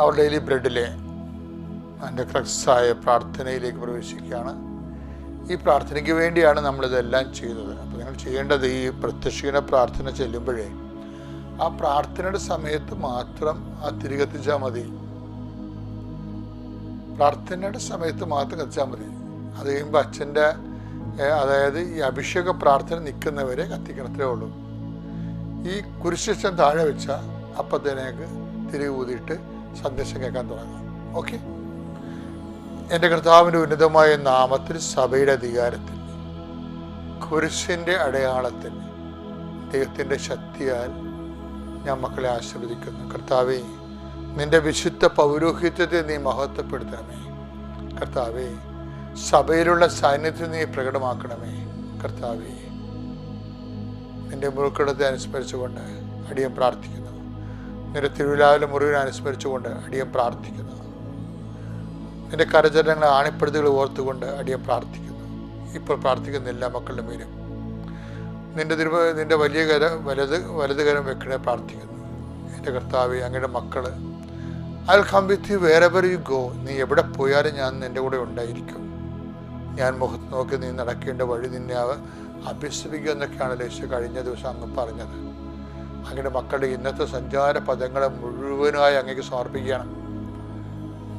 അവർ daily ബ്രെഡിലെ അതിന്റെ ക്രക്സായ പ്രാർത്ഥനയിലേക്ക് പ്രവേശിക്കുകയാണ്. ഈ പ്രാർത്ഥനയ്ക്ക് വേണ്ടിയാണ് നമ്മളിതെല്ലാം ചെയ്തത്. അപ്പോൾ നിങ്ങൾ ചെയ്യേണ്ടത് ഈ പ്രത്യക്ഷീന പ്രാർത്ഥന ചെല്ലുമ്പോഴേ ആ പ്രാർത്ഥനയുടെ സമയത്ത് മാത്രം ആ തിരി കത്തിച്ചാൽ മതി. പ്രാർത്ഥനയുടെ സമയത്ത് മാത്രം കത്തിച്ചാൽ മതി. അത് കഴിയുമ്പോൾ അച്ഛന്റെ അതായത് ഈ അഭിഷേക പ്രാർത്ഥന നിൽക്കുന്നവരെ കത്തിക്കണത്രേ ഉള്ളൂ. ഈ കുരിശിഷ്ടം താഴെ വെച്ചാൽ അപ്പത്തേനേക്ക് തിരികെ ഊതിയിട്ട് സന്ദേശം കേൾക്കാൻ തുടങ്ങാം. ഓക്കെ? എന്റെ കർത്താവിന്റെ ഉന്നതമായ നാമത്തിൽ സഭയുടെ അധികാരത്തിൽ കുരിശിന്റെ അടയാളത്തിൽ ദൈവത്തിന്റെ ശക്തിയാൽ ഞാൻ മക്കളെ ആശീർവദിക്കുന്നു. കർത്താവെ നിന്റെ വിശുദ്ധ പൗരോഹിത്യത്തെ നീ മഹത്വപ്പെടുത്തണമേ. കർത്താവെ സഭയിലുള്ള സാന്നിധ്യം നീ പ്രകടമാക്കണമേ. കർത്താവെ നിന്റെ മുറുക്കിടത്തെ അനുസ്മരിച്ചുകൊണ്ട് അടിയം പ്രാർത്ഥിക്കുന്നു. നിന്റെ തിരുവിലാവിലെ മുറിവിനെ അനുസ്മരിച്ചുകൊണ്ട് അടിയൻ പ്രാർത്ഥിക്കുന്നു. നിന്റെ കരചരണങ്ങളെ ആണിപ്പെടുത്തുകൾ ഓർത്തുകൊണ്ട് അടിയൻ പ്രാർത്ഥിക്കുന്നു. ഇപ്പോൾ പ്രാർത്ഥിക്കുന്ന എല്ലാ മക്കളുടെ മേലും. നിന്റെ തിരുവ നിന്റെ വലിയ കര വലത് വലത് കരം വെക്കണേ പ്രാർത്ഥിക്കുന്നു. എന്റെ കർത്താവ് അങ്ങയുടെ മക്കൾ I come with you where you go നീ എവിടെ പോയാലും ഞാൻ നിന്റെ കൂടെ ഉണ്ടായിരിക്കും. ഞാൻ മുഖത്ത് നോക്കി നീ നടക്കേണ്ട വഴി നിന്നെ അഭ്യസിപ്പിക്കുക എന്നൊക്കെയാണ് ലക്ഷ്യം കഴിഞ്ഞ ദിവസം അങ്ങ് പറഞ്ഞത്. അങ്ങയുടെ മക്കളുടെ ഇന്നത്തെ സഞ്ചാര പദങ്ങളെ മുഴുവനായി അങ്ങേക്ക് സമർപ്പിക്കുകയാണ്.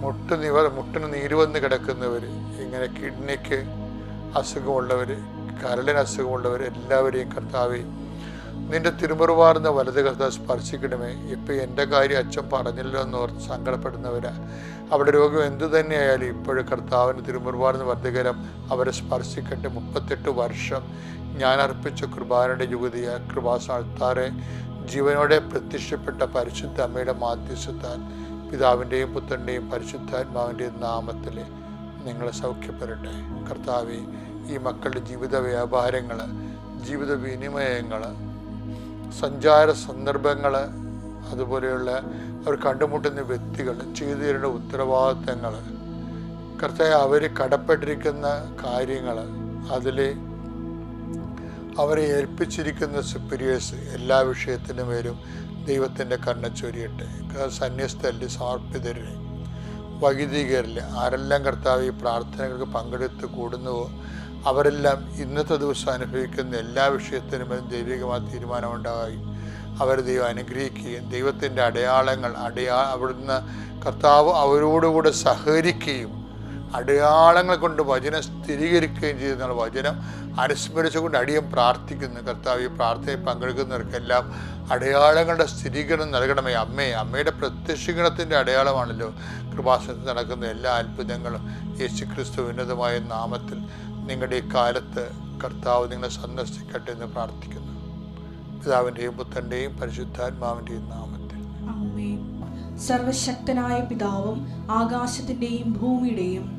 മുട്ട് നിവ മുട്ടിന് നീര് വന്ന് കിടക്കുന്നവർ ഇങ്ങനെ കിഡ്നിക്ക് അസുഖമുള്ളവർ കരളിന് അസുഖമുള്ളവർ എല്ലാവരെയും കർത്താവ് നിന്റെ തിരുമുറുവാർന്ന വലത് കർത്താവ് സ്പർശിക്കണമേ. ഇപ്പം എന്റെ കാര്യം അച്ഛൻ പറഞ്ഞില്ലോ എന്ന് ഓർത്ത് സങ്കടപ്പെടുന്നവരാ. അവിടെ രോഗം എന്തു തന്നെയായാലും ഇപ്പോഴും കർത്താവിന് തിരുമുറുവാർന്ന വലതുകരം അവരെ സ്പർശിക്കട്ടെ മുപ്പത്തെട്ട് വർഷം ഞാൻ അർപ്പിച്ച കൃപാനയുടെ യുവതിയ കൃപാസാൾത്താറെ ജീവനോടെ പ്രത്യക്ഷപ്പെട്ട പരിശുദ്ധ അമ്മയുടെ മാധ്യസ്ഥത്താൽ പിതാവിന്റെയും പുത്രന്റെയും പരിശുദ്ധാത്മാവിന്റെയും നാമത്തിൽ നിങ്ങളെ സൗഖ്യപ്പെടട്ടെ. കർത്താവെ ഈ മക്കളുടെ ജീവിത വ്യാപാരങ്ങൾ ജീവിത വിനിമയങ്ങൾ സഞ്ചാര സന്ദർഭങ്ങൾ അതുപോലെയുള്ള അവർ കണ്ടുമുട്ടുന്ന വ്യക്തികൾ ചെയ്തു തരേണ്ട ഉത്തരവാദിത്തങ്ങൾ കർത്താവ് അവർ കടപ്പെട്ടിരിക്കുന്ന കാര്യങ്ങൾ അതിൽ അവരെ ഏൽപ്പിച്ചിരിക്കുന്ന സുപ്പീരിയേഴ്സ് എല്ലാ വിഷയത്തിനു പേരും ദൈവത്തിന്റെ കണ്ണ ചൊരിയട്ടെ. സന്യസ്തരിൽ സമർപ്പിതരിൽ വൈദികരിൽ ആരെല്ലാം കർത്താവ് ഈ പ്രാർത്ഥനകൾക്ക് പങ്കെടുത്ത് കൂടുന്നുവോ അവരെല്ലാം ഇന്നത്തെ ദിവസം അനുഭവിക്കുന്ന എല്ലാ വിഷയത്തിനും മേലും ദൈവികമായ തീരുമാനമുണ്ടാകുകയും അവർ ദൈവം അനുഗ്രഹിക്കുകയും ദൈവത്തിന്റെ അടയാളങ്ങൾ അടയാ അവിടുന്ന് കർത്താവ് അവരോടുകൂടെ സഹകരിക്കുകയും അടയാളങ്ങൾ കൊണ്ട് വചനം സ്ഥിരീകരിക്കുകയും ചെയ്യുന്ന വചനം അനുസ്മരിച്ചുകൊണ്ട് അടിയം പ്രാർത്ഥിക്കുന്നു. കർത്താവ് ഈ പ്രാർത്ഥനയിൽ പങ്കെടുക്കുന്നവർക്കെല്ലാം അടയാളങ്ങളുടെ സ്ഥിരീകരണം നൽകണമേ. അമ്മേ അമ്മയുടെ പ്രത്യക്ഷീകരണത്തിന്റെ അടയാളമാണല്ലോ കൃപാസനത്തിൽ നടക്കുന്ന എല്ലാ അത്ഭുതങ്ങളും. യേശു ക്രിസ്തു ഉന്നതമായ നാമത്തിൽ നിങ്ങളുടെ ഈ കാലത്ത് കർത്താവ് നിങ്ങളെ സന്ദർശിക്കട്ടെ എന്ന് പ്രാർത്ഥിക്കുന്നു. പിതാവിന്റെയും പുത്രന്റെയും പരിശുദ്ധാത്മാവിന്റെയും നാമത്തിൽ. സർവശക്തനായ പിതാവും ആകാശത്തിന്റെയും ഭൂമിയുടെയും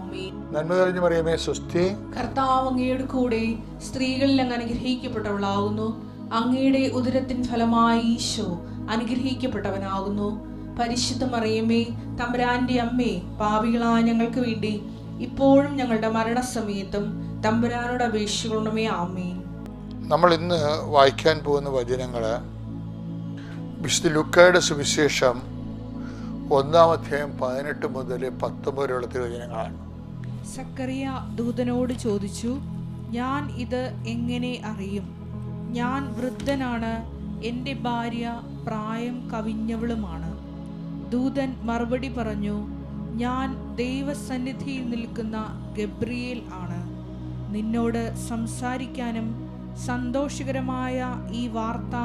നന്മ തെളിഞ്ഞു പറയുമേ സുസ്ഥി കർത്താവ് അങ്ങയുടെ കൂടെ സ്ത്രീകളിൽ അങ്ങ് അനുഗ്രഹിക്കപ്പെട്ടവളാകുന്നു. അങ്ങയുടെ ഉദരത്തിൻ ഫലമായി ഈശോ അനുഗ്രഹിക്കപ്പെട്ടവനാകുന്നു. പരിശുദ്ധ മറിയമ്മേ തമ്പുരാന്റെ അമ്മേ പാപികളായ ഞങ്ങൾക്ക് വേണ്ടി ഇപ്പോഴും ഞങ്ങളുടെ മരണസമയത്തും തമ്പുരാനോട് അപേക്ഷിക്കണമേ ആമേൻ. നമ്മൾ ഇന്ന് വായിക്കാൻ പോകുന്ന വചനങ്ങൾ വിശുദ്ധ ലുക്കയുടെ സുവിശേഷം ഒന്നാം അധ്യായം പതിനെട്ട് മുതൽ പത്തൊമ്പത് വരെയുള്ള തിരുവചനങ്ങളാണ്. സക്കറിയ ദൂതനോട് ചോദിച്ചു ഞാൻ ഇത് എങ്ങനെ അറിയും? ഞാൻ വൃദ്ധനാണ് എന്റെ ഭാര്യ പ്രായം കവിഞ്ഞവളുമാണ്. ദൂതൻ മറുപടി പറഞ്ഞു ഞാൻ ദൈവസന്നിധിയിൽ നിൽക്കുന്ന ഗബ്രിയേൽ ആണ്. നിന്നോട് സംസാരിക്കാനും സന്തോഷകരമായ ഈ വാർത്ത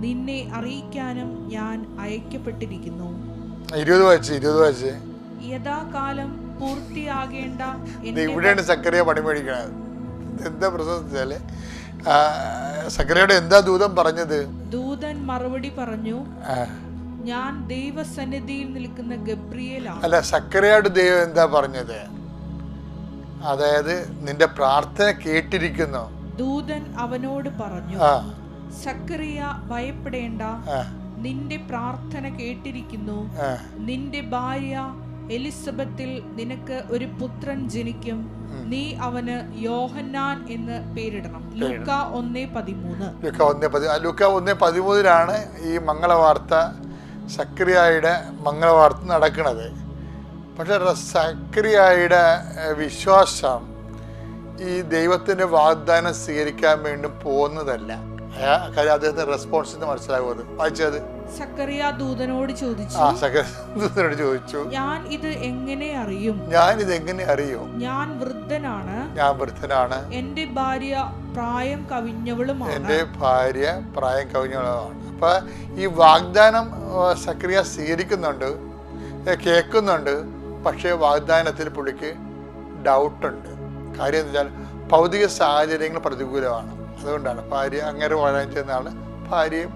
നിന്നെ അറിയിക്കാനും ഞാൻ അയക്കപ്പെട്ടിരിക്കുന്നു. ഇരുപത് ഇരുപത് യഥാകാലം പൂർത്തിയാകേണ്ട ഇവിടെയാണ് സക്കറിയ പണി മേടിക്കണത്. എന്താ പ്രശ്നം വെച്ചാൽ എന്താ ദൂതൻ പറഞ്ഞത്? ദൂതൻ മറുപടി പറഞ്ഞു ഞാൻ ദൈവസന്നിധിയിൽ നിൽക്കുന്ന ഗബ്രിയേലാണ്. അല്ല സക്കറിയയുടെ ദൈവം എന്താ പറഞ്ഞത്? അതായത് നിന്റെ പ്രാർത്ഥന കേട്ടിരിക്കുന്നു. ദൂതൻ അവനോട് പറഞ്ഞു സക്കറിയ ഭയപ്പെടേണ്ട. നിന്റെ പ്രാർത്ഥന കേട്ടിരിക്കുന്നു. നിന്റെ ഭാര്യ എലിസബത്തിൽ നിനക്ക് ഒരു പുത്രൻ ജനിക്കും. നീ അവന് യോഹന്നാൻ എന്ന് പേരിടണം. ലൂക്ക ഒന്നേ പതിമൂന്ന്. ലുക്ക ഒന്ന് പതി ലുക്ക ഒന്ന് പതിമൂന്നിലാണ് ഈ മംഗളവാർത്ത സക്രിയായുടെ മംഗളവാർത്ത നടക്കുന്നത്. പക്ഷെ സക്രിയായുടെ വിശ്വാസം ഈ ദൈവത്തിന്റെ വാഗ്ദാനം സ്വീകരിക്കാൻ വേണ്ടി പോകുന്നതല്ല. കാര്യം അദ്ദേഹത്തിന് റെസ്പോൺസ് എന്ന് മനസ്സിലാകുന്നത് വായിച്ചത്? സക്കറിയ ദൂതനോട് ചോദിച്ചു. ആ സക്രിയോട് ചോദിച്ചു. ഞാൻ ഇത് എങ്ങനെ അറിയും? ഞാൻ ഇത് എങ്ങനെ അറിയും? ഞാൻ വൃദ്ധനാണ്. ഞാൻ വൃദ്ധനാണ്. എന്റെ ഭാര്യ പ്രായം കവിഞ്ഞവളുമാണ്. എന്റെ ഭാര്യ പ്രായം കവിഞ്ഞവളുമാണ്. അപ്പൊ ഈ വാഗ്ദാനം സക്രിയ സ്വീകരിക്കുന്നുണ്ട് കേൾക്കുന്നുണ്ട് പക്ഷേ വാഗ്ദാനത്തിൽ പുള്ളിക്ക് ഡൗട്ടുണ്ട് കാര്യം എന്താ വെച്ചാൽ ഭൗതിക സാഹചര്യങ്ങൾ പ്രതികൂലമാണ്. അതുകൊണ്ടാണ് ഭാര്യ അങ്ങനെ വളരാൻ ചെയ്യുന്ന ആൾ ഭാര്യയും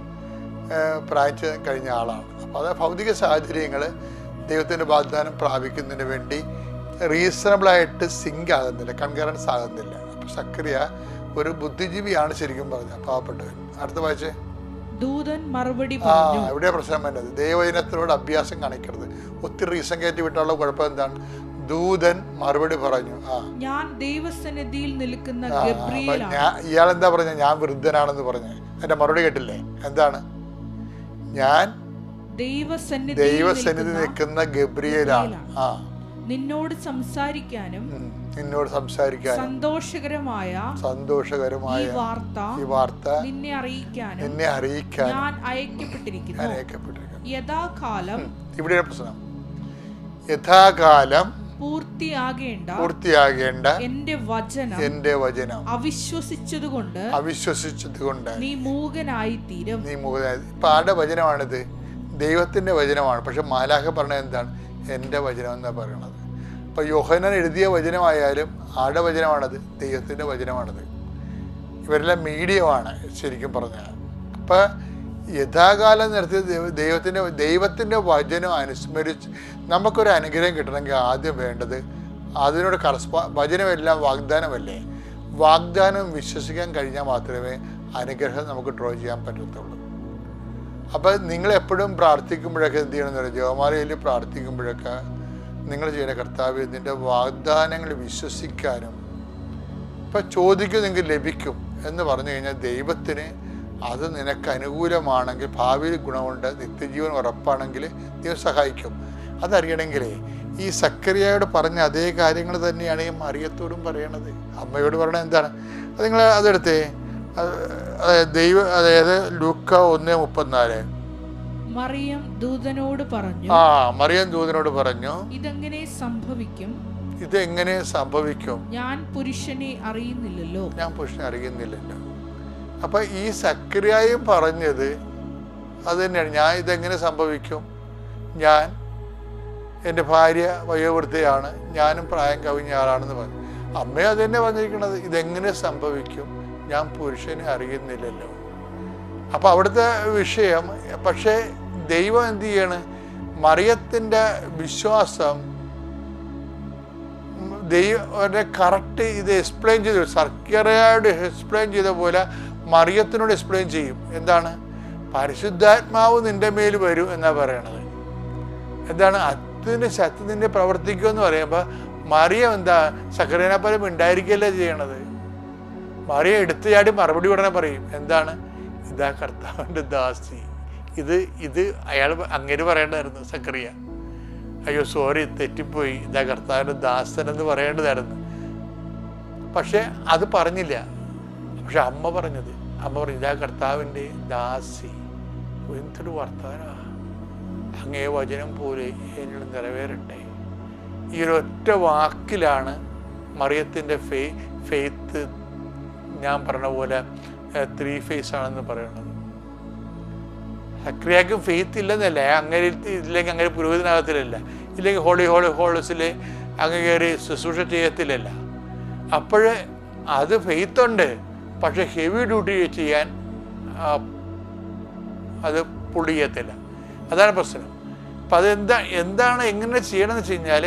പ്രായച്ച് കഴിഞ്ഞ ആളാണ്. അപ്പോൾ അത് ഭൗതിക സാഹചര്യങ്ങൾ ദൈവത്തിന്റെ വാഗ്ദാനം പ്രാപിക്കുന്നതിന് വേണ്ടി റീസണബിളായിട്ട് സിങ്ക് ആകുന്നില്ല കൺകറൻസ് ആകുന്നില്ല. അപ്പോൾ സക്രിയ ഒരു ബുദ്ധിജീവിയാണ് ശരിക്കും പറഞ്ഞത് പാവപ്പെട്ടവൻ. അടുത്ത വായിച്ചേ. ദൂതൻ മറുപടി ആ പ്രശ്നം വേണ്ടത് ദൈവജനത്തിനോട് അഭ്യാസം കാണിക്കരുത്. ഒത്തിരി റീസൺ കയറ്റി വിട്ടുള്ള കുഴപ്പം എന്താണ്? ദൂതൻ മറുപടി പറഞ്ഞു. ഞാൻ ദൈവസന്നിധിയിൽ നിൽക്കുന്ന ഇയാൾ എന്താ പറഞ്ഞ? ഞാൻ വൃദ്ധനാണെന്ന് പറഞ്ഞു. എന്റെ മറുപടി കേട്ടില്ലേ? എന്താണ്? ഞാൻ ദൈവസന്നിധി ദൈവസന്നിധി നിൽക്കുന്ന ഗബ്രിയലാണ്. ആ. നിന്നോട് സംസാരിക്കാനും നിന്നോട് സംസാരിക്കാൻ സന്തോഷകരമായ സന്തോഷകരമായ വാർത്ത ഈ വാർത്ത നിന്നെ അറിയിക്കാനും നിന്നെ അറിയിക്കാൻ ഞാൻ അയക്കപ്പെട്ടിരിക്കുന്നു. അയക്കപ്പെട്ടിരിക്കുന്നു. യഥാകാലം ഇവിടെ പ്രശ്നം. യഥാകാലം പൂർത്തിയാകേണ്ട പൂർത്തിയാകേണ്ട എന്റെ വചനം എന്റെ വചനം അവിശ്വസിച്ചതുകൊണ്ട് അവിശ്വസിച്ചത് കൊണ്ട് നീ മൂകനായി തീരും നീ മൂകനായി ഇപ്പൊ ആരുടെ വചനമാണിത്? ദൈവത്തിന്റെ വചനമാണ്. പക്ഷെ മാലാഖ പറഞ്ഞത് എന്താണ്? എന്റെ വചനം എന്നാ പറയണത്. അപ്പൊ യോഹനൻ എഴുതിയ വചനമായാലും ആരുടെ വചനമാണത്? ദൈവത്തിന്റെ വചനമാണത്. ഇവരെല്ലാം മീഡിയമാണ് ശരിക്കും പറഞ്ഞാൽ. അപ്പൊ യഥാകാലം നിർത്തിയ ദൈവത്തിന്റെ ദൈവത്തിന്റെ വചനം അനുസ്മരിച്ച് നമുക്കൊരു അനുഗ്രഹം കിട്ടണമെങ്കിൽ ആദ്യം വേണ്ടത് അതിനോട് കറസ്പോ വചനമെല്ലാം വാഗ്ദാനമല്ലേ? വാഗ്ദാനം വിശ്വസിക്കാൻ കഴിഞ്ഞാൽ മാത്രമേ അനുഗ്രഹം നമുക്ക് ഡ്രോ ചെയ്യാൻ പറ്റത്തുള്ളൂ. അപ്പോൾ നിങ്ങൾ എപ്പോഴും പ്രാർത്ഥിക്കുമ്പോഴൊക്കെ എന്ത് ചെയ്യണമെന്ന് പറയുക ജോമാലയിൽ പ്രാർത്ഥിക്കുമ്പോഴൊക്കെ നിങ്ങൾ ചെയ്യുന്ന കർത്താവ് ഇതിന്റെ വാഗ്ദാനങ്ങൾ വിശ്വസിക്കാനും ഇപ്പം ചോദിക്കും നിങ്ങൾക്ക് ലഭിക്കും എന്ന് പറഞ്ഞു കഴിഞ്ഞാൽ ദൈവത്തിന് അത് നിനക്ക് അനുകൂലമാണെങ്കിൽ ഭാവിയിൽ ഗുണമുണ്ട് നിത്യജീവൻ ഉറപ്പാണെങ്കിൽ ദൈവം സഹായിക്കും. അതറിയണമെങ്കിലേ ഈ സക്കറിയയോട് പറഞ്ഞ അതേ കാര്യങ്ങൾ തന്നെയാണ് ഈ മറിയത്തോടും പറയണത്. അമ്മയോട് പറയണത് എന്താണ്? അത് നിങ്ങൾ അതെടുത്തേ. അതായത് ദൈവ അതായത് ലൂക്ക ഒന്ന് മുപ്പത്തിനാല്. മറിയം ദൂതനോട് പറഞ്ഞു ആ മറിയം ദൂതനോട് പറഞ്ഞു ഇതെങ്ങനെ സംഭവിക്കും? ഇതെങ്ങനെ സംഭവിക്കും? ഞാൻ പുരുഷനെ അറിയുന്നില്ലല്ലോ. ഞാൻ പുരുഷനെ അറിയുന്നില്ലല്ലോ. അപ്പൊ ഈ സക്രിയായും പറഞ്ഞത് അത് തന്നെയാണ് ഞാൻ ഇതെങ്ങനെ സംഭവിക്കും? ഞാൻ എന്റെ ഭാര്യ വയോവൃദ്ധയാണ്. ഞാനും പ്രായം കവിഞ്ഞ ആളാണെന്ന് പറഞ്ഞു. അമ്മ അത് തന്നെ പറഞ്ഞിരിക്കുന്നത് ഇതെങ്ങനെ സംഭവിക്കും? ഞാൻ പുരുഷനെ അറിയുന്നില്ലല്ലോ. അപ്പൊ അവിടുത്തെ വിഷയം പക്ഷേ ദൈവം എന്ത് ചെയ്യാണ്? മറിയത്തിന്റെ വിശ്വാസം ദൈവം കറക്റ്റ് ഇത് എക്സ്പ്ലെയിൻ ചെയ്തു. സർക്കറയോട് എക്സ്പ്ലെയിൻ ചെയ്ത പോലെ മറിയത്തിനോട് എക്സ്പ്ലെയിൻ ചെയ്യും. എന്താണ്? പരിശുദ്ധാത്മാവ് നിന്റെ മേൽ വരും എന്നാ പറയണത്. എന്താണ്? അത്തിന്റെ ശക്തി നിന്നെ പ്രവർത്തിക്കും എന്ന് പറയുമ്പോൾ മറിയ എന്താ? സക്കരേനാപ്പലം പോലെ ഉണ്ടായിരിക്കല്ലേ ചെയ്യണത്? മറിയ എടുത്തു ചാടി മറുപടി ഉടനെ പറയും. എന്താണ്? ഇതാ കർത്താവിന്റെ ദാസി. ഇത് ഇത് അയാൾ അങ്ങനെ പറയേണ്ടതായിരുന്നു സക്രിയ. അയ്യോ സോറി തെറ്റിപ്പോയി. ഇതാ കർത്താവിന്റെ ദാസൻ എന്ന് പറയേണ്ടതായിരുന്നു. പക്ഷെ അത് പറഞ്ഞില്ല. പക്ഷെ അമ്മ പറഞ്ഞത് പറഞ്ഞു ഇതാ കർത്താവിന്റെ ദാസി. എന്തൊരു വർത്തമാന അങ്ങേ വചനം പോലെ എന്നിൽ നിറവേറട്ടെ. ഈ ഒരൊറ്റ വാക്കിലാണ് മറിയത്തിന്റെ ഫേ ഫെയ്ത്ത് ഞാൻ പറഞ്ഞ പോലെ ത്രീ ഫേസ് ആണെന്ന് പറയുന്നത്. സക്രിയാക്ക് ഫെയ്ത്ത് ഇല്ലെന്നല്ല അങ്ങനെ ഇല്ലെങ്കിൽ അങ്ങനെ പുരോഹിതനാകത്തിലല്ല ഇല്ലെങ്കിൽ ഹോളി ഹോളി ഹോളസിൽ അങ്ങ് കയറി ശുശ്രൂഷ ചെയ്യത്തില്ലല്ല. അപ്പോൾ അത് ഫെയ്ത്ത് ഉണ്ട് പക്ഷെ ഹെവി ഡ്യൂട്ടി ചെയ്യാൻ അത് പുള്ളി ചെയ്യത്തില്ല അതാണ് പ്രശ്നം. അപ്പം അതെന്താ എന്താണ് എങ്ങനെ ചെയ്യണമെന്ന് വെച്ച് കഴിഞ്ഞാൽ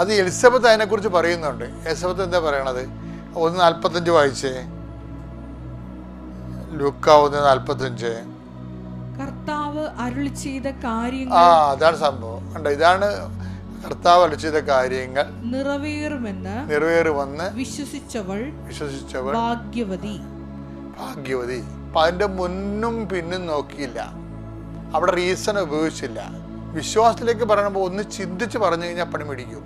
അത് എലിസബത്ത് അതിനെക്കുറിച്ച് പറയുന്നുണ്ട്. എലിസബത്ത് എന്താ പറയണത്? ഒന്ന് നാൽപ്പത്തഞ്ച് വായിച്ചേ. ലുക്ക ഒന്ന് നാൽപ്പത്തഞ്ച് കർത്താവ് അരുളി ചെയ്ത കാര്യങ്ങൾ ആ അതാണ് സംഭവം. കണ്ടോ ഇതാണ് കർത്താവ് ചെയ്ത കാര്യങ്ങൾ നിറവേറുമെന്ന് നിറവേറുമെന്ന് വന്ന് വിശ്വസിച്ചവൾ വിശ്വസിച്ചവൾ ഭാഗ്യവതി. ഭാഗ്യവതി. അതിന്റെ അതിന്റെ മുന്നും പിന്നും നോക്കിയില്ല. അവിടെ റീസൺ ഉപയോഗിച്ചില്ല. വിശ്വാസത്തിലേക്ക് പറയുമ്പോൾ ഒന്ന് ചിന്തിച്ച് പറഞ്ഞു കഴിഞ്ഞാൽ പണി മേടിക്കും.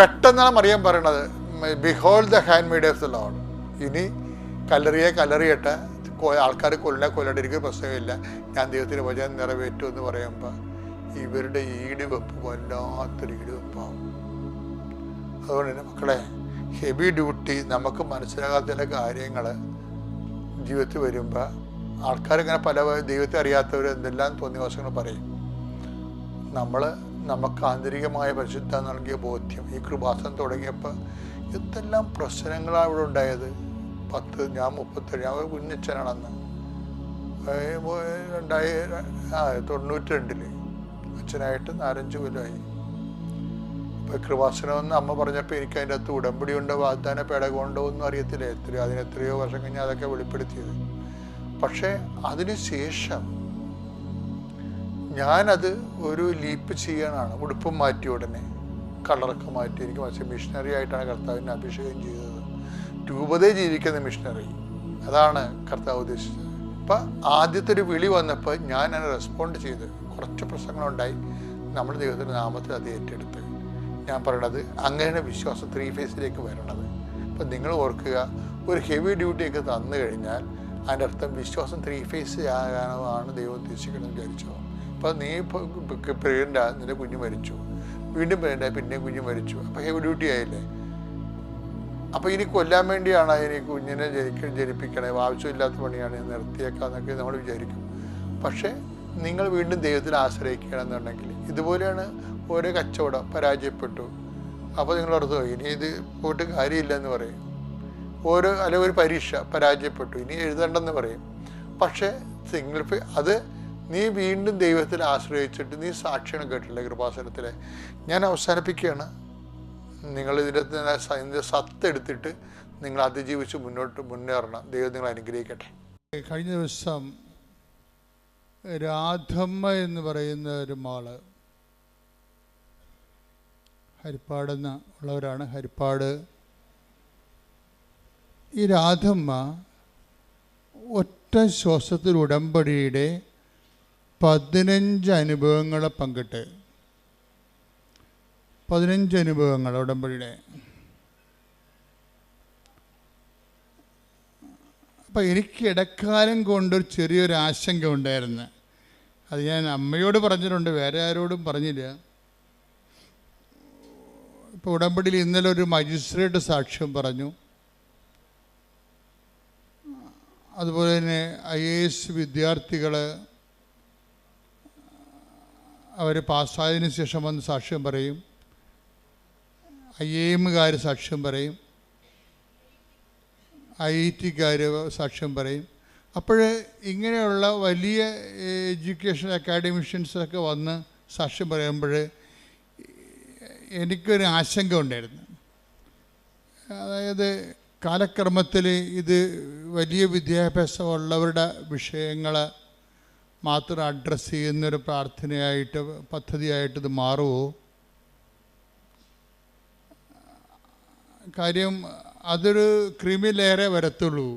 പെട്ടെന്നാണ് മറിയാൻ പറയണത് behold the handmaid of the Lord ഇനി കല്ലറിയെ കല്ലറിയട്ടെ ആൾക്കാർ കൊല്ലണ കൊല്ലണ്ടിരിക്കുന്ന പ്രശ്നമില്ല. ഞാൻ ദൈവത്തിന് വചനം നിറവേറ്റു എന്ന് പറയുമ്പോൾ ഇവരുടെ ഈടുവെപ്പ് വല്ലാത്തൊരു ഈടുവെപ്പാവും. അതുകൊണ്ട് തന്നെ മക്കളെ ഹെവി ഡ്യൂട്ടി നമുക്ക് മനസ്സിലാകാത്ത ചില കാര്യങ്ങൾ ജീവിതത്തിൽ വരുമ്പോൾ ആൾക്കാരിങ്ങനെ പല ദൈവത്തെ അറിയാത്തവർ എന്തെല്ലാം തോന്നിവാസങ്ങൾ പറയും. നമ്മൾ നമുക്ക് ആന്തരികമായ പരിശുദ്ധ നൽകിയ ബോധ്യം ഈ കൃപാസനം തുടങ്ങിയപ്പോൾ എന്തെല്ലാം പ്രശ്നങ്ങളാണ് ഇവിടെ ഉണ്ടായത്? പത്ത് ഞാൻ മുപ്പത്തേഴ് ഞാൻ ഒരു കുഞ്ഞച്ചനാണെന്ന് രണ്ടായിരം രണ്ടായി ആ തൊണ്ണൂറ്റി രണ്ടിൽ അച്ഛനായിട്ട് നാലഞ്ച് കൊല്ലമായി ഇപ്പം കൃപാസനം അമ്മ പറഞ്ഞപ്പോൾ എനിക്ക് അതിന്റെ അകത്ത് ഉടമ്പടി ഉണ്ടോ വാഗ്ദാന പേടകമുണ്ടോ ഒന്നും അറിയത്തില്ല. എത്രയോ അതിന് എത്രയോ വർഷം കഴിഞ്ഞാൽ അതൊക്കെ വെളിപ്പെടുത്തിയത്. പക്ഷേ അതിന് ശേഷം ഞാനത് ഒരു ലീപ്പ് ചെയ്യാനാണ് ഉടുപ്പും മാറ്റി ഉടനെ. കളറൊക്കെ മാറ്റി എനിക്ക് മനസ്സിലായി മിഷണറി ആയിട്ടാണ് കർത്താവിനെ അഭിഷേകം ചെയ്തത്. രൂപതയിൽ ജീവിക്കുന്ന മിഷണറി അതാണ് കർത്താവ് ഉദ്ദേശിച്ചത്. അപ്പം ആദ്യത്തെ ഒരു വിളി വന്നപ്പോൾ ഞാൻ അതിനെ റെസ്പോണ്ട് ചെയ്ത്. കുറച്ച് പ്രശ്നങ്ങളുണ്ടായി. നമ്മൾ ദൈവത്തിന്റെ നാമത്തിൽ അത് ഏറ്റെടുത്ത്. ഞാൻ പറയണത് അങ്ങനെയാണ് വിശ്വാസം ത്രീ ഫേസിലേക്ക് വരണത്. അപ്പം നിങ്ങൾ ഓർക്കുക ഒരു ഹെവി ഡ്യൂട്ടിയൊക്കെ തന്നു കഴിഞ്ഞാൽ അതിന്റെ അർത്ഥം വിശ്വാസം ത്രീ ഫേസ് ആകാനാണ് ദൈവം ഉദ്ദേശിക്കണമെന്ന് വിചാരിച്ചോ? അപ്പം നീ ഇപ്പോൾ പ്രഗ്നന്റ് നിന്റെ കുഞ്ഞ് മരിച്ചു. വീണ്ടും പ്രഗ്നന്റ് പിന്നെയും കുഞ്ഞ് മരിച്ചു. അപ്പം ഹെവി ഡ്യൂട്ടി ആയില്ലേ? അപ്പോൾ ഇനി കൊല്ലാൻ വേണ്ടിയാണ് ഇനി കുഞ്ഞിനെ ജനിക്ക ജനിപ്പിക്കണേ? ആവശ്യമില്ലാത്ത പണിയാണ് നിർത്തിയേക്കാന്നൊക്കെ നമ്മൾ വിചാരിക്കും. പക്ഷേ നിങ്ങൾ വീണ്ടും ദൈവത്തിൽ ആശ്രയിക്കുകയാണെന്നുണ്ടെങ്കിൽ ഇതുപോലെയാണ് ഓരോ കച്ചവടം പരാജയപ്പെട്ടു. അപ്പോൾ നിങ്ങൾ ഓർത്തോ ഇനി ഇത് പോയിട്ട് കാര്യമില്ല എന്ന് പറയും. ഓരോ അല്ലെ ഒരു പരീക്ഷ പരാജയപ്പെട്ടു ഇനി എഴുതണ്ടെന്ന് പറയും. പക്ഷേ സിംഗിൾ അത് നീ വീണ്ടും ദൈവത്തിൽ ആശ്രയിച്ചിട്ട് നീ സാക്ഷിയാണ് കേട്ടില്ലേ കൃപാസനത്തിലെ. ഞാൻ അവസാനിപ്പിക്കുകയാണ്. നിങ്ങൾ ഇതിന്റെ ഇതിന്റെ സത്ത് എടുത്തിട്ട് നിങ്ങൾ അതിജീവിച്ച് മുന്നോട്ട് മുന്നേറണം. ദൈവം നിങ്ങൾ അനുഗ്രഹിക്കട്ടെ. കഴിഞ്ഞ ദിവസം രാധമ്മ എന്ന് പറയുന്ന ഒരു മാൾ. ഹരിപ്പാടെന്ന് ഉള്ളവരാണ് ഹരിപ്പാട്. ഈ രാധമ്മ ഒറ്റ ശ്വാസത്തിൽ ഉടമ്പടിയുടെ പതിനഞ്ച് അനുഭവങ്ങളെ പങ്കിട്ട്. പതിനഞ്ച് അനുഭവങ്ങൾ ഉടമ്പടിയുടെ. അപ്പം എനിക്ക് ഇടക്കാലം കൊണ്ടൊരു ചെറിയൊരു ആശങ്ക ഉണ്ടായിരുന്നു. അത് ഞാൻ അമ്മയോട് പറഞ്ഞിട്ടുണ്ട് വേറെ ആരോടും പറഞ്ഞില്ല. ഇപ്പോൾ ഉടമ്പടിയിൽ ഇന്നലെ ഒരു മജിസ്ട്രേറ്റ് സാക്ഷ്യം പറഞ്ഞു. അതുപോലെ തന്നെ ഐ എ എസ് വിദ്യാർത്ഥികൾ അവർ പാസ്സായതിനു ശേഷം വന്ന് സാക്ഷ്യം പറയും. ഐ എമ്മുകാർ സാക്ഷ്യം പറയും. ഐ ടിക്കാർ സാക്ഷ്യം പറയും. അപ്പോൾ ഇങ്ങനെയുള്ള വലിയ എഡ്യൂക്കേഷൻ അക്കാഡമിഷ്യൻസൊക്കെ വന്ന് സാക്ഷ്യം പറയുമ്പോൾ എനിക്കൊരു ആശങ്ക ഉണ്ടായിരുന്നു. അതായത് കാലക്രമത്തിൽ ഇത് വലിയ വിദ്യാഭ്യാസമുള്ളവരുടെ വിഷയങ്ങൾ മാത്രം അഡ്രസ്സ് ചെയ്യുന്നൊരു പ്രാർത്ഥനയായിട്ട് പദ്ധതിയായിട്ട് ഇത് മാറുമോ കാര്യം അതൊരു ക്രിമിലേറെ വരത്തുള്ളൂ.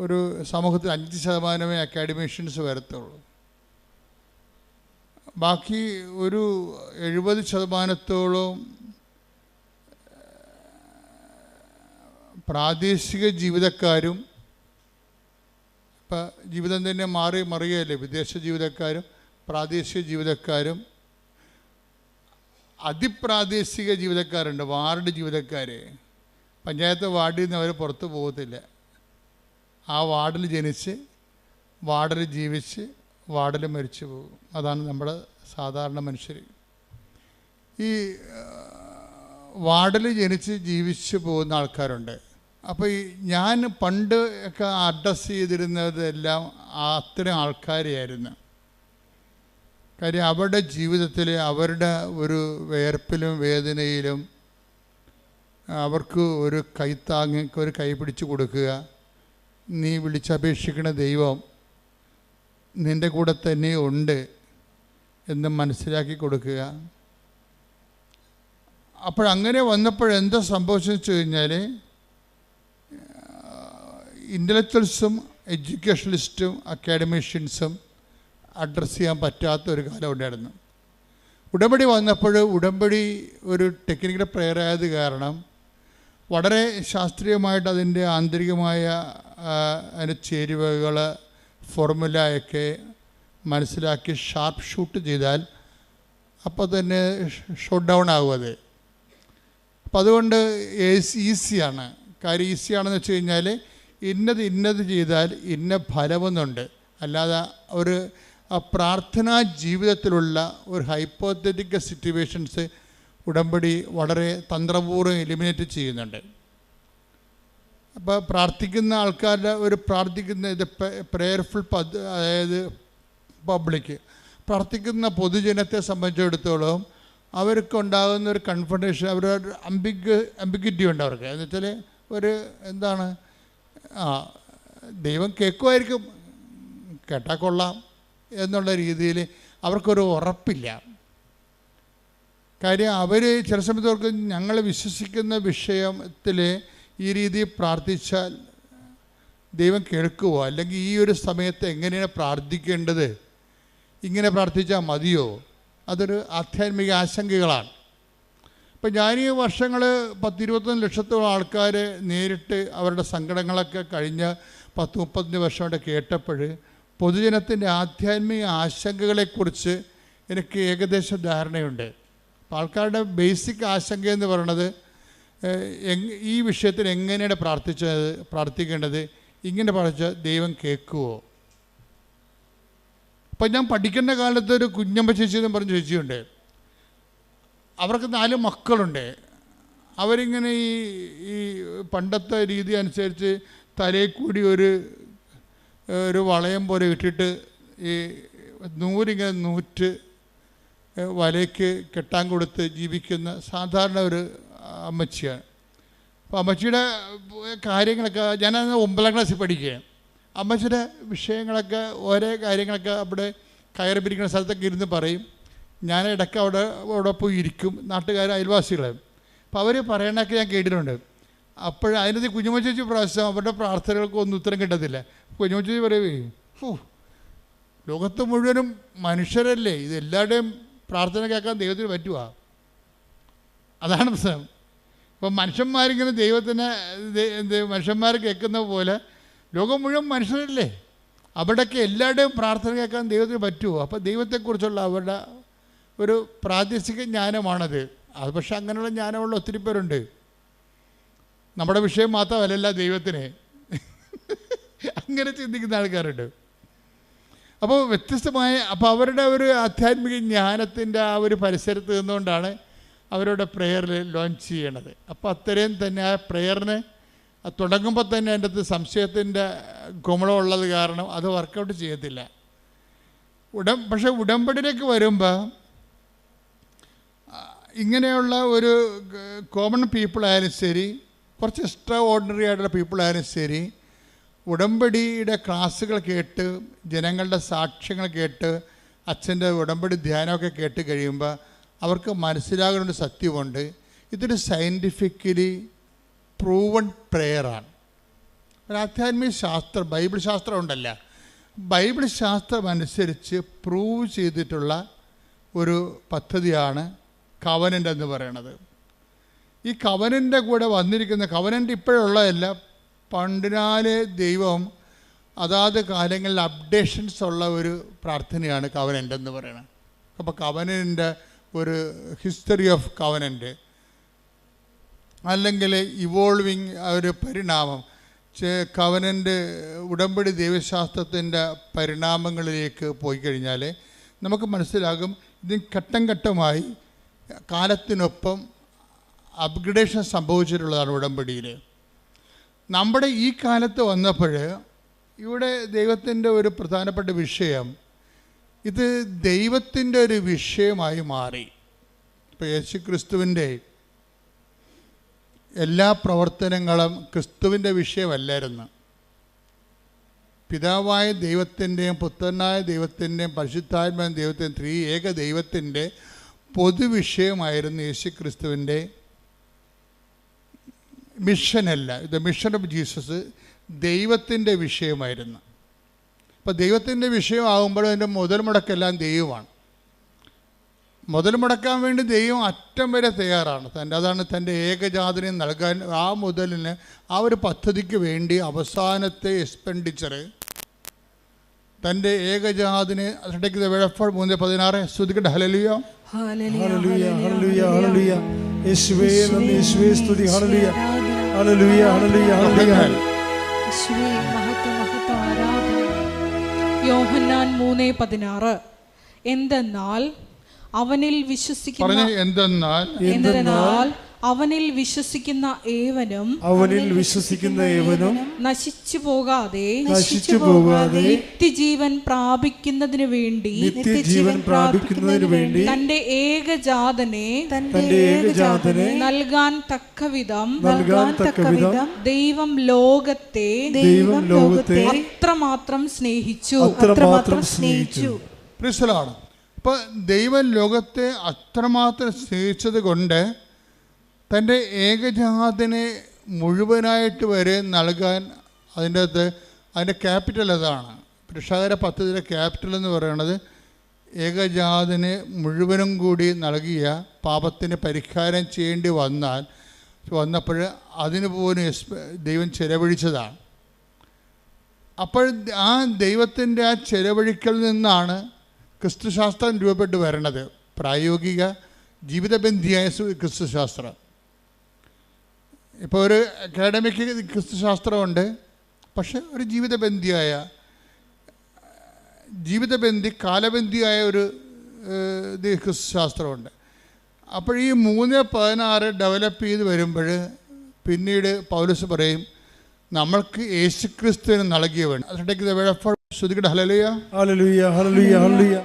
ഒരു സമൂഹത്തിൽ അഞ്ച് ശതമാനമേ അക്കാഡമിഷ്യൻസ് വരത്തുള്ളൂ. ബാക്കി ഒരു എഴുപത് ശതമാനത്തോളം പ്രാദേശിക ജീവിതക്കാരും ഇപ്പം ജീവിതം തന്നെ മാറി മറിയല്ലേ വിദേശ ജീവിതക്കാരും പ്രാദേശിക ജീവിതക്കാരും അതിപ്രാദേശിക ജീവിതക്കാരുണ്ട് വാർഡ് ജീവിതക്കാരെ. പഞ്ചായത്ത് വാർഡിൽ നിന്ന് അവർ പുറത്ത് പോകത്തില്ല. ആ വാർഡിൽ ജനിച്ച് വാർഡിൽ ജീവിച്ച് വാർഡിൽ മരിച്ചു പോകും. അതാണ് നമ്മുടെ സാധാരണ മനുഷ്യർ. ഈ വാർഡിൽ ജനിച്ച് ജീവിച്ച് പോകുന്ന ആൾക്കാരുണ്ട്. അപ്പോൾ ഈ ഞാൻ പണ്ട് ഒക്കെ അഡ്രസ്സ് ചെയ്തിരുന്നതെല്ലാം അത്തരം ആൾക്കാരെയായിരുന്നു. കാര്യം അവരുടെ ജീവിതത്തിൽ അവരുടെ ഒരു വേർപ്പിലും വേദനയിലും അവർക്ക് ഒരു കൈത്താങ്ങ് ഒരു കൈ പിടിച്ചു കൊടുക്കുക നീ വിളിച്ചപേക്ഷിക്കുന്ന ദൈവം നിന്റെ കൂടെ തന്നെ ഉണ്ട് എന്ന് മനസ്സിലാക്കി കൊടുക്കുക. അപ്പോഴങ്ങനെ വന്നപ്പോഴെന്താ സംഭവിച്ചു വെച്ച് കഴിഞ്ഞാൽ ഇന്റലക്ച്വൽസും എഡ്യൂക്കേഷണലിസ്റ്റും അക്കാഡമീഷ്യൻസും അഡ്രസ്സ് ചെയ്യാൻ പറ്റാത്ത ഒരു കാലം ഉണ്ടായിരുന്നു ഉടമ്പടി വന്നപ്പോൾ ഉടമ്പടി ഒരു ടെക്നിക്കൽ പ്രെയർ ആയത് കാരണം വളരെ ശാസ്ത്രീയമായിട്ട് അതിന്റെ ആന്തരികമായ അതിന്റെ ചേരുവകൾ ഫോർമുലയൊക്കെ മനസ്സിലാക്കി ഷാർപ്പ് ഷൂട്ട് ചെയ്താൽ അപ്പോൾ തന്നെ ഷോട്ട് ഡൗൺ ആകും അത്. അപ്പം അതുകൊണ്ട് ഈസിയാണ് കാര്യം ഈസിയാണെന്ന് വെച്ച് കഴിഞ്ഞാൽ ഇന്നത് ഇന്നത് ചെയ്താൽ ഇന്ന ഫലമെന്നുണ്ട്. അല്ലാതെ ഒരു പ്രാർത്ഥനാ ജീവിതത്തിലുള്ള ഒരു ഹൈപ്പോത്തറ്റിക്കൽ സിറ്റുവേഷൻസ് ഉടമ്പടി വളരെ തന്ത്രപൂർവം എലിമിനേറ്റ് ചെയ്യുന്നുണ്ട്. അപ്പോൾ പ്രാർത്ഥിക്കുന്ന ആൾക്കാരുടെ ഒരു പ്രാർത്ഥിക്കുന്ന ഇത് പ്രേയർഫുൾ പദ് അതായത് പബ്ലിക് പ്രാർത്ഥിക്കുന്ന പൊതുജനത്തെ സംബന്ധിച്ചിടത്തോളം അവർക്കുണ്ടാകുന്ന ഒരു കൺഫർട്ടേഷൻ അവരുടെ അംബിഗ് അംബിഗ്വിറ്റി ഉണ്ട് അവർക്ക്. എന്ന് വെച്ചാൽ ഒരു എന്താണ്? ആ ദൈവം കേൾക്കുമായിരിക്കും. കേട്ടാൽ കൊള്ളാം. എന്നുള്ള രീതിയിൽ അവർക്കൊരു ഉറപ്പില്ല. കാര്യം അവർ ചില സമയത്ത് അവർക്ക് ഞങ്ങൾ വിശ്വസിക്കുന്ന വിഷയത്തിൽ ഈ രീതിയിൽ പ്രാർത്ഥിച്ചാൽ ദൈവം കേൾക്കുമോ അല്ലെങ്കിൽ ഈ ഒരു സമയത്ത് എങ്ങനെയാണ് പ്രാർത്ഥിക്കേണ്ടത്? ഇങ്ങനെ പ്രാർത്ഥിച്ചാൽ മതിയോ? അതൊരു ആധ്യാത്മിക ആശങ്കകളാണ്. ഇപ്പം ഞാൻ ഈ വർഷങ്ങൾ പത്തിരുപത്തൊന്ന് ലക്ഷത്തോളം ആൾക്കാർ നേരിട്ട് അവരുടെ സങ്കടങ്ങളൊക്കെ കഴിഞ്ഞ പത്ത് മുപ്പത്തഞ്ച് വർഷമായിട്ട് കേട്ടപ്പോൾ പൊതുജനത്തിന്റെ ആധ്യാത്മിക ആശങ്കകളെക്കുറിച്ച് എനിക്ക് ഏകദേശ ധാരണയുണ്ട്. അപ്പോൾ ആൾക്കാരുടെ ബേസിക് ആശങ്ക എന്ന് പറയുന്നത് ഈ വിഷയത്തിൽ എങ്ങനെയാണ് പ്രാർത്ഥിച്ചത് പ്രാർത്ഥിക്കേണ്ടത് ഇങ്ങനെ പ്രാർത്ഥിച്ചാൽ ദൈവം കേൾക്കുമോ അപ്പം ഞാൻ പഠിക്കേണ്ട കാലത്ത് ഒരു കുഞ്ഞമ്മ ചേച്ചി എന്ന് പറഞ്ഞ ചേച്ചിയുണ്ട്. അവർക്ക് നാല് മക്കളുണ്ട്. അവരിങ്ങനെ ഈ ഈ പണ്ടത്തെ രീതി അനുസരിച്ച് തലയിൽ കൂടി ഒരു ഒരു വളയം പോലെ ഇട്ടിട്ട് ഈ നൂരിങ്ങനെ നൂറ്റ് വലയ്ക്ക് കെട്ടാൻ കൊടുത്ത് ജീവിക്കുന്ന സാധാരണ ഒരു അമ്മച്ചിയാണ്. അപ്പോൾ അമ്മച്ചിയുടെ കാര്യങ്ങളൊക്കെ ഞാൻ ഒമ്പതാം ക്ലാസ്സിൽ പഠിക്കുകയാണ്. അമ്മച്ചിയുടെ വിഷയങ്ങളൊക്കെ ഓരോ കാര്യങ്ങളൊക്കെ അവിടെ കയറി പിരിക്കുന്ന സ്ഥലത്തൊക്കെ ഇരുന്ന് പറയും. ഞാൻ ഇടയ്ക്ക് അവിടെ അവിടെ പോയി ഇരിക്കും. നാട്ടുകാർ അയൽവാസികളെ. അപ്പോൾ അവർ പറയണൊക്കെ ഞാൻ കേട്ടിട്ടുണ്ട്. അപ്പോൾ അതിനകത്ത് കുഞ്ഞുമ്മ ചേച്ചി പ്രാവശ്യം അവരുടെ പ്രാർത്ഥനകൾക്കൊന്നും ഉത്തരം കിട്ടത്തില്ല. കുഞ്ഞുമച്ചി പറയുകയും ലോകത്ത് മുഴുവനും മനുഷ്യരല്ലേ? ഇത് എല്ലാവരുടെയും പ്രാർത്ഥന കേൾക്കാൻ ദൈവത്തിന് പറ്റുക അതാണ് പ്രശ്നം. ഇപ്പം മനുഷ്യന്മാരിങ്ങനെ ദൈവത്തിന് മനുഷ്യന്മാർ കേൾക്കുന്ന പോലെ ലോകം മുഴുവൻ മനുഷ്യരല്ലേ? അവിടെയൊക്കെ എല്ലാവരുടെയും പ്രാർത്ഥന കേൾക്കാൻ ദൈവത്തിന് പറ്റുമോ അപ്പോൾ ദൈവത്തെക്കുറിച്ചുള്ള അവരുടെ ഒരു പ്രാദേശിക ജ്ഞാനമാണത്. അത് പക്ഷെ അങ്ങനെയുള്ള ജ്ഞാനമുള്ള ഒത്തിരി പേരുണ്ട്. നമ്മുടെ വിഷയം മാത്രമല്ല ദൈവത്തിന്. അങ്ങനെ ചിന്തിക്കുന്ന ആൾക്കാരുണ്ട്. അപ്പോൾ വ്യത്യസ്തമായ അപ്പോൾ അവരുടെ ഒരു ആധ്യാത്മിക ജ്ഞാനത്തിന്റെ ആ ഒരു പരിസരത്ത് നിന്നുകൊണ്ടാണ് അവരുടെ പ്രെയറിൽ ലോഞ്ച് ചെയ്യണത്. അപ്പോൾ അത്രയും തന്നെ ആ പ്രെയറിന് തുടങ്ങുമ്പോൾ തന്നെ അതിന്റെ അകത്ത് സംശയത്തിന്റെ ഗുമളമുള്ളത് കാരണം അത് വർക്കൗട്ട് ചെയ്യത്തില്ല. ഉടം പക്ഷേ ഉടമ്പടിയിലേക്ക് വരുമ്പോൾ ഇങ്ങനെയുള്ള ഒരു കോമൺ പീപ്പിൾ ആയാലും ശരി കുറച്ച് എക്സ്ട്രാ ഓർഡിനറി ആയിട്ടുള്ള പീപ്പിൾ ആയാലും ശരി ഉടമ്പടിയുടെ ക്ലാസ്സുകൾ കേട്ട് ജനങ്ങളുടെ സാക്ഷ്യങ്ങൾ കേട്ട് അച്ഛന്റെ ഉടമ്പടി ധ്യാനമൊക്കെ കേട്ട് കഴിയുമ്പോൾ അവർക്ക് മനസ്സിലാകുന്ന സത്യമുണ്ട്. ഇതൊരു സയന്റിഫിക്കലി പ്രൂവൺ പ്രെയറാണ് ഒരു ആധ്യാത്മിക ശാസ്ത്രം ബൈബിൾ ശാസ്ത്രം ഉണ്ടല്ല. ബൈബിൾ ശാസ്ത്രം അനുസരിച്ച് പ്രൂവ് ചെയ്തിട്ടുള്ള ഒരു പദ്ധതിയാണ് കവനന്റ് എന്ന് പറയണത് ഈ കവനന്റെ കൂടെ വന്നിരിക്കുന്ന കവനന്റ് ഇപ്പോഴുള്ളതല്ല പണ്ടിനാല് ദൈവം അതാത് കാലങ്ങളിൽ അപ്ഡേഷൻസ് ഉള്ള ഒരു പ്രാർത്ഥനയാണ് കവനന്റ് എന്ന് പറയുന്നത്. അപ്പോൾ കവനന്റെ ഒരു ഹിസ്റ്ററി ഓഫ് കവനന്റ് അല്ലെങ്കിൽ ഇവോൾവിങ് ഒരു പരിണാമം. കവനന്റെ ഉടമ്പടി ദൈവശാസ്ത്രത്തിന്റെ പരിണാമങ്ങളിലേക്ക് പോയി കഴിഞ്ഞാൽ നമുക്ക് മനസ്സിലാകും ഇത് ഘട്ടം ഘട്ടമായി കാലത്തിനൊപ്പം അപ്ഗ്രഡേഷൻ സംഭവിച്ചിട്ടുള്ളതാണ് ഉടമ്പടിയിൽ നമ്മുടെ ഈ കാലത്ത് വന്നപ്പോൾ ഇവിടെ ദൈവത്തിന്റെ ഒരു പ്രധാനപ്പെട്ട വിഷയം ഇത് ദൈവത്തിന്റെ ഒരു വിഷയമായി മാറി. ഇപ്പോൾ യേശു ക്രിസ്തുവിന്റെ എല്ലാ പ്രവർത്തനങ്ങളും ക്രിസ്തുവിന്റെ വിഷയമല്ലായിരുന്നു. പിതാവായ ദൈവത്തിന്റെയും പുത്രനായ ദൈവത്തിന്റെയും പരിശുദ്ധാത്മായ ദൈവത്തിന്റെയും ത്രീ ഏക ദൈവത്തിന്റെ പൊതുവിഷയമായിരുന്നു യേശു ക്രിസ്തുവിന്റെ മിഷനല്ല. ദ മിഷൻ ഓഫ് ജീസസ് ദൈവത്തിന്റെ വിഷയമായിരുന്നു. അപ്പോൾ ദൈവത്തിന്റെ വിഷയമാകുമ്പോൾ അതിന്റെ മുതൽ മുടക്കെല്ലാം ദൈവമാണ്. മുതൽ മുടക്കാൻ വേണ്ടി ദൈവം അറ്റം വരെ തയ്യാറാണ്. തന്റെ അതാണ് തന്റെ ഏകജാതനെ നൽകാൻ ആ മുതലിന് ആ ഒരു പദ്ധതിക്ക് വേണ്ടി അവസാനത്തെ എക്സ്പെൻഡിച്ചർ തന്റെ ഏകജാതിനെ ഇടയ്ക്ക് വെഴപ്പോൾ മൂന്ന് പതിനാറ്. ശ്രുതിക്കട്ടെ ഹലലിയോ ഹലലിയ ഹലലിയ ഹലലിയ യേശുവേ നന്ദി. യേശുവേ സ്തുതി. ഹല്ലേലൂയ. ഹല്ലേലൂയ ഹല്ലേലൂയ ഹല്ലേലൂയ യേശുവേ, മഹത്വം, മഹത്വം, ആരാധന. യോഹന്നാൻ മൂന്ന് പതിനാറ്. എന്തെന്നാൽ അവനിൽ വിശ്വസിക്കുന്ന എന്തെന്നാൽ എന്തെന്നാൽ അവനിൽ വിശ്വസിക്കുന്ന ഏവനും അവനിൽ വിശ്വസിക്കുന്ന ഏവനും നശിച്ചു പോകാതെ നശിച്ചു പോകാതെ നിത്യജീവൻ പ്രാപിക്കുന്നതിനു വേണ്ടി നിത്യജീവൻ പ്രാപിക്കുന്നതിന് വേണ്ടി തന്റെ ഏകജാതനെ തന്റെ ഏകജാതനെ നൽകാൻ തക്കവിധം നൽകാൻ തക്കവിധം ദൈവം ലോകത്തെ ദൈവം ലോകത്തെ അത്രമാത്രം സ്നേഹിച്ചു. അത്രമാത്രം സ്നേഹിച്ചു. പ്രിസലാണ് അപ്പോൾ ദൈവം ലോകത്തെ അത്രമാത്രം സ്നേഹിച്ചത് കൊണ്ട് തന്റെ ഏകജാതനെ മുഴുവനായിട്ട് വരെ നൽകാൻ അതിന്റെ അകത്ത് അതിന്റെ ക്യാപിറ്റൽ അതാണ് രക്ഷാകര പദ്ധതിയുടെ ക്യാപിറ്റൽ എന്ന് പറയുന്നത് ഏകജാതനെ മുഴുവനും കൂടി നൽകിയ പാപത്തിന് പരിഹാരം ചെയ്യേണ്ടി വന്നാൽ വന്നപ്പോൾ അതിന് പോലും ദൈവം ചെലവഴിച്ചതാണ്. അപ്പോൾ ആ ദൈവത്തിന്റെ ആ ചെലവഴിക്കൽ നിന്നാണ് ക്രിസ്തുശാസ്ത്രം രൂപപ്പെട്ട് വരണത്. പ്രായോഗിക ജീവിതബന്ധിയായ ക്രിസ്തുശാസ്ത്രം. ഇപ്പോൾ ഒരു അക്കാഡമിക് ക്രിസ്തുശാസ്ത്രമുണ്ട്. പക്ഷെ ഒരു ജീവിതബന്ധിയായ ജീവിതബന്ധി കാലബന്ധിയായ ഒരു ക്രിസ്തുശാസ്ത്രമുണ്ട്. അപ്പോൾ ഈ മൂന്ന് പതിനാറ് ഡെവലപ്പ് ചെയ്ത് വരുമ്പോൾ പിന്നീട് പൗലസ് പറയും നമ്മൾക്ക് യേശുക്രിസ്തുവിന് നൽകിയവൻ. അതിടയ്ക്ക് ശ്രുതിക്കട്ടെ ഹലലുയ ഹലലുയ ഹലലുയ ഹലലുയ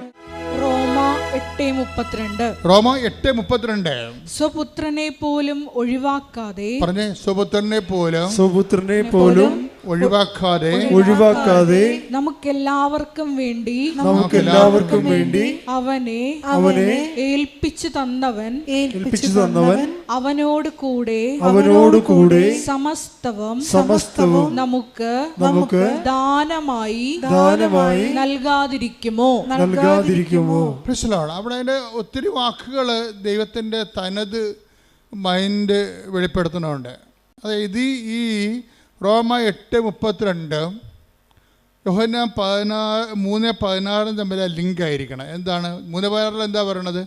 എട്ട് മുപ്പത്തിരണ്ട്. റോമ എട്ട് മുപ്പത്തിരണ്ട്. സ്വപുത്രനെ പോലും ഒഴിവാക്കാതെ പറഞ്ഞേ സ്വപുത്രനെ പോലും സ്വപുത്രനെ പോലും ഒഴിവാക്കാതെ ഒഴിവാക്കാതെ നമുക്കെല്ലാവർക്കും വേണ്ടി നമുക്ക് എല്ലാവർക്കും വേണ്ടി അവനെ അവനെ ഏൽപ്പിച്ചു തന്നവൻ ഏൽപ്പിച്ചു തന്നവൻ അവനോട് കൂടെ അവനോട് കൂടെ സമസ്തവും സമസ്തവും നമുക്ക് നമുക്ക് ദാനമായി ദാനമായി നൽകാതിരിക്കുമോ? നൽകാതിരിക്കുമോ? പ്രശ്നമാണ് അവിടെ അതിന്റെ ഒത്തിരി വാക്കുകൾ ദൈവത്തിന്റെ തനത് മൈൻഡ് വെളിപ്പെടുത്തണമുണ്ട് അതായത് ഈ- ഈ റോമ എട്ട് മുപ്പത്തിരണ്ട് യോഹന പതിനാറ് മൂന്ന് പതിനാറും തമ്മിൽ ലിങ്ക് ആയിരിക്കണം. എന്താണ്? മൂന്ന് പതിനാറിൽ എന്താ പറയണത്?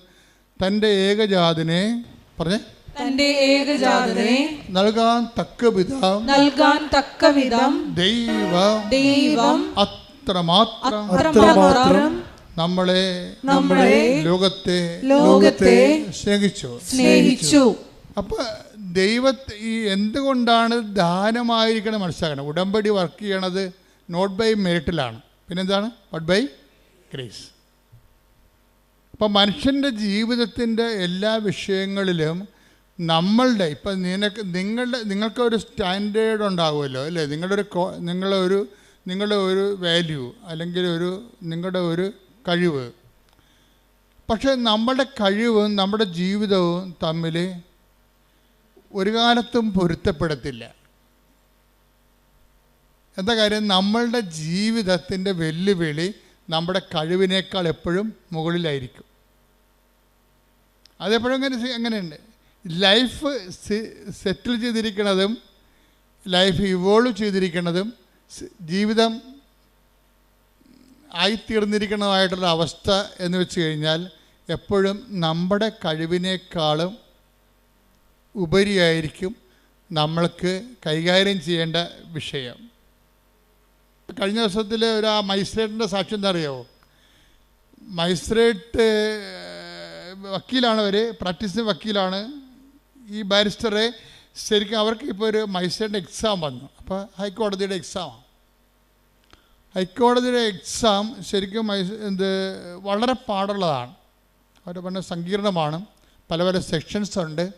തന്റെ ഏകജാതിനെ പറഞ്ഞേ? തന്റെ ഏകജാതനെ നൽകാൻ തക്ക വിധം നൽകാൻ തക്കവിധം ദൈവം ദൈവം അത്രമാത്രം അത്രമാത്രം നമ്മളെ നമ്മളെ ലോകത്തെ ലോകത്തെ സ്നേഹിച്ചു. സ്നേഹിച്ചു. അപ്പൊ ദൈവത്തെ ഈ എന്തുകൊണ്ടാണ് ദാനമായിരിക്കണം മനസ്സിലാക്കണം? ഉടമ്പടി വർക്ക് ചെയ്യണത് നോട്ട് ബൈ മെറിറ്റിലാണ് പിന്നെന്താണ്? നോട്ട് ബൈ ഗ്രേസ് അപ്പം മനുഷ്യന്റെ ജീവിതത്തിന്റെ എല്ലാ വിഷയങ്ങളിലും നമ്മളുടെ ഇപ്പം നിനക്ക് നിങ്ങളുടെ നിങ്ങൾക്ക് ഒരു സ്റ്റാൻഡേർഡ് ഉണ്ടാകുമല്ലോ അല്ലേ? നിങ്ങളുടെ ഒരു നിങ്ങളുടെ ഒരു നിങ്ങളുടെ ഒരു വാല്യൂ അല്ലെങ്കിൽ ഒരു നിങ്ങളുടെ ഒരു കഴിവ്. പക്ഷേ നമ്മളുടെ കഴിവും നമ്മുടെ ജീവിതവും തമ്മിൽ ഒരു കാലത്തും പൊരുത്തപ്പെടത്തില്ല. എന്താ കാര്യം? നമ്മളുടെ ജീവിതത്തിന്റെ വെല്ലുവിളി നമ്മുടെ കഴിവിനേക്കാൾ എപ്പോഴും മുകളിലായിരിക്കും. അതെപ്പോഴും അങ്ങനെ അങ്ങനെയുണ്ട്. ലൈഫ് സെറ്റിൽ ചെയ്തിരിക്കുന്നതും ലൈഫ് ഇവോൾവ് ചെയ്തിരിക്കുന്നതും ജീവിതം ആയിത്തീർന്നിരിക്കുന്നതുമായിട്ടുള്ള അവസ്ഥ എന്ന് വെച്ച് കഴിഞ്ഞാൽ എപ്പോഴും നമ്മുടെ കഴിവിനേക്കാളും ഉപരിയായിരിക്കും നമ്മൾക്ക് കൈകാര്യം ചെയ്യേണ്ട വിഷയം. കഴിഞ്ഞ ദിവസത്തിൽ ഒരു ആ മജിസ്ട്രേറ്റിന്റെ സാക്ഷ്യം എന്താ അറിയാമോ മജിസ്ട്രേറ്റ് വക്കീലാണ് അവർ പ്രാക്ടീസിങ് വക്കീലാണ്. ഈ ബാരിസ്റ്ററെ ശരിക്കും അവർക്ക് ഇപ്പോൾ ഒരു മജിസ്ട്രേറ്റിന്റെ എക്സാം വന്നു. അപ്പോൾ ഹൈക്കോടതിയുടെ എക്സാമാണ് ഹൈക്കോടതിയുടെ എക്സാം ശരിക്കും എന്ത് വളരെ പാടുള്ളതാണ്. അവർ പറഞ്ഞ സങ്കീർണമാണ്. പല പല സെക്ഷൻസ് ഉണ്ട്.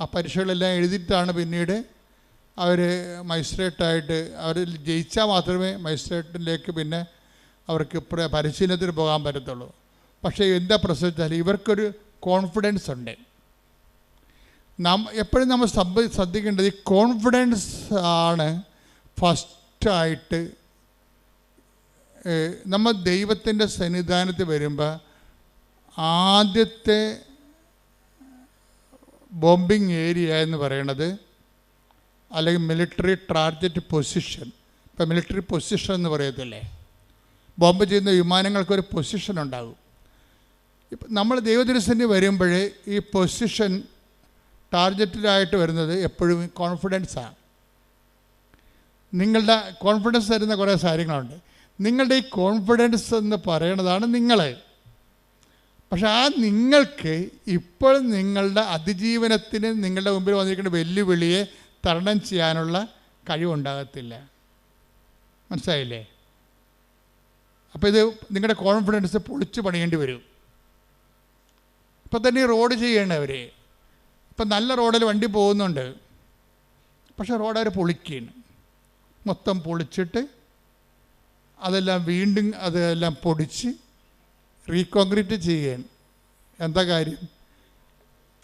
ആ പരീക്ഷകളെല്ലാം എഴുതിയിട്ടാണ് പിന്നീട് അവർ മജിസ്ട്രേറ്റായിട്ട് അവർ ജയിച്ചാൽ മാത്രമേ മജിസ്ട്രേറ്റിലേക്ക് പിന്നെ അവർക്ക് പ്ര- പരിശീലനത്തിന് പോകാൻ പറ്റത്തുള്ളൂ. പക്ഷേ എന്താ പ്രശ്നം വെച്ചാൽ ഇവർക്കൊരു കോൺഫിഡൻസ് ഉണ്ട്. നാം എപ്പോഴും നമ്മൾ ശ്രദ്ധ ശ്രദ്ധിക്കേണ്ടത് ഈ കോൺഫിഡൻസ് ആണ് ഫസ്റ്റായിട്ട് നമ്മൾ ദൈവത്തിന്റെ സന്നിധാനത്ത് വരുമ്പോൾ ആദ്യത്തെ ബോംബിംഗ് ഏരിയ എന്ന് പറയുന്നത് അല്ലെങ്കിൽ മിലിറ്ററി ടാർഗറ്റ് പൊസിഷൻ ഇപ്പം മിലിറ്ററി പൊസിഷൻ എന്ന് പറയത്തില്ലേ? ബോംബ് ചെയ്യുന്ന വിമാനങ്ങൾക്കൊരു പൊസിഷൻ ഉണ്ടാകും. ഇപ്പം നമ്മൾ ദൈവദർശന് വരുമ്പോൾ ഈ പൊസിഷൻ ടാർഗറ്റിലായിട്ട് വരുന്നത് എപ്പോഴും കോൺഫിഡൻസാണ് നിങ്ങളുടെ കോൺഫിഡൻസ് തരുന്ന കുറേ കാര്യങ്ങളുണ്ട്. നിങ്ങളുടെ ഈ കോൺഫിഡൻസ് എന്ന് പറയണതാണ് നിങ്ങൾ പക്ഷെ ആ നിങ്ങൾക്ക് ഇപ്പോൾ നിങ്ങളുടെ അതിജീവനത്തിന് നിങ്ങളുടെ മുമ്പിൽ വന്നിരിക്കുന്ന വെല്ലുവിളിയെ തരണം ചെയ്യാനുള്ള കഴിവുണ്ടാകത്തില്ല. മനസ്സിലായില്ലേ? അപ്പോൾ ഇത് നിങ്ങളുടെ കോൺഫിഡൻസ് പൊളിച്ചു പണിയേണ്ടി വരും. ഇപ്പം തന്നെ ഈ റോഡ് ചെയ്യണവർ ഇപ്പം നല്ല റോഡിൽ വണ്ടി പോകുന്നുണ്ട്. പക്ഷേ റോഡ് അവർ പൊളിക്കുകയാണ് മൊത്തം പൊളിച്ചിട്ട് അതെല്ലാം വീണ്ടും അതെല്ലാം പൊടിച്ച് റീകോൺക്രീറ്റ് ചെയ്യാൻ എന്താ കാര്യം?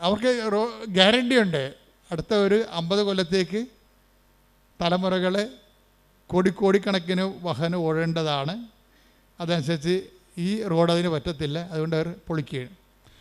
അവർക്ക് റോ ഗ്യാരണ്ടി ഉണ്ട്. അടുത്ത ഒരു അമ്പത് കൊല്ലത്തേക്ക് തലമുറകളെ കോടിക്കോടിക്കണക്കിന് വാഹനം ഓടേണ്ടതാണ്. അതനുസരിച്ച് ഈ റോഡ് അതിന് പറ്റത്തില്ല. അതുകൊണ്ട് അവർ പൊളിക്കുകയാണ്.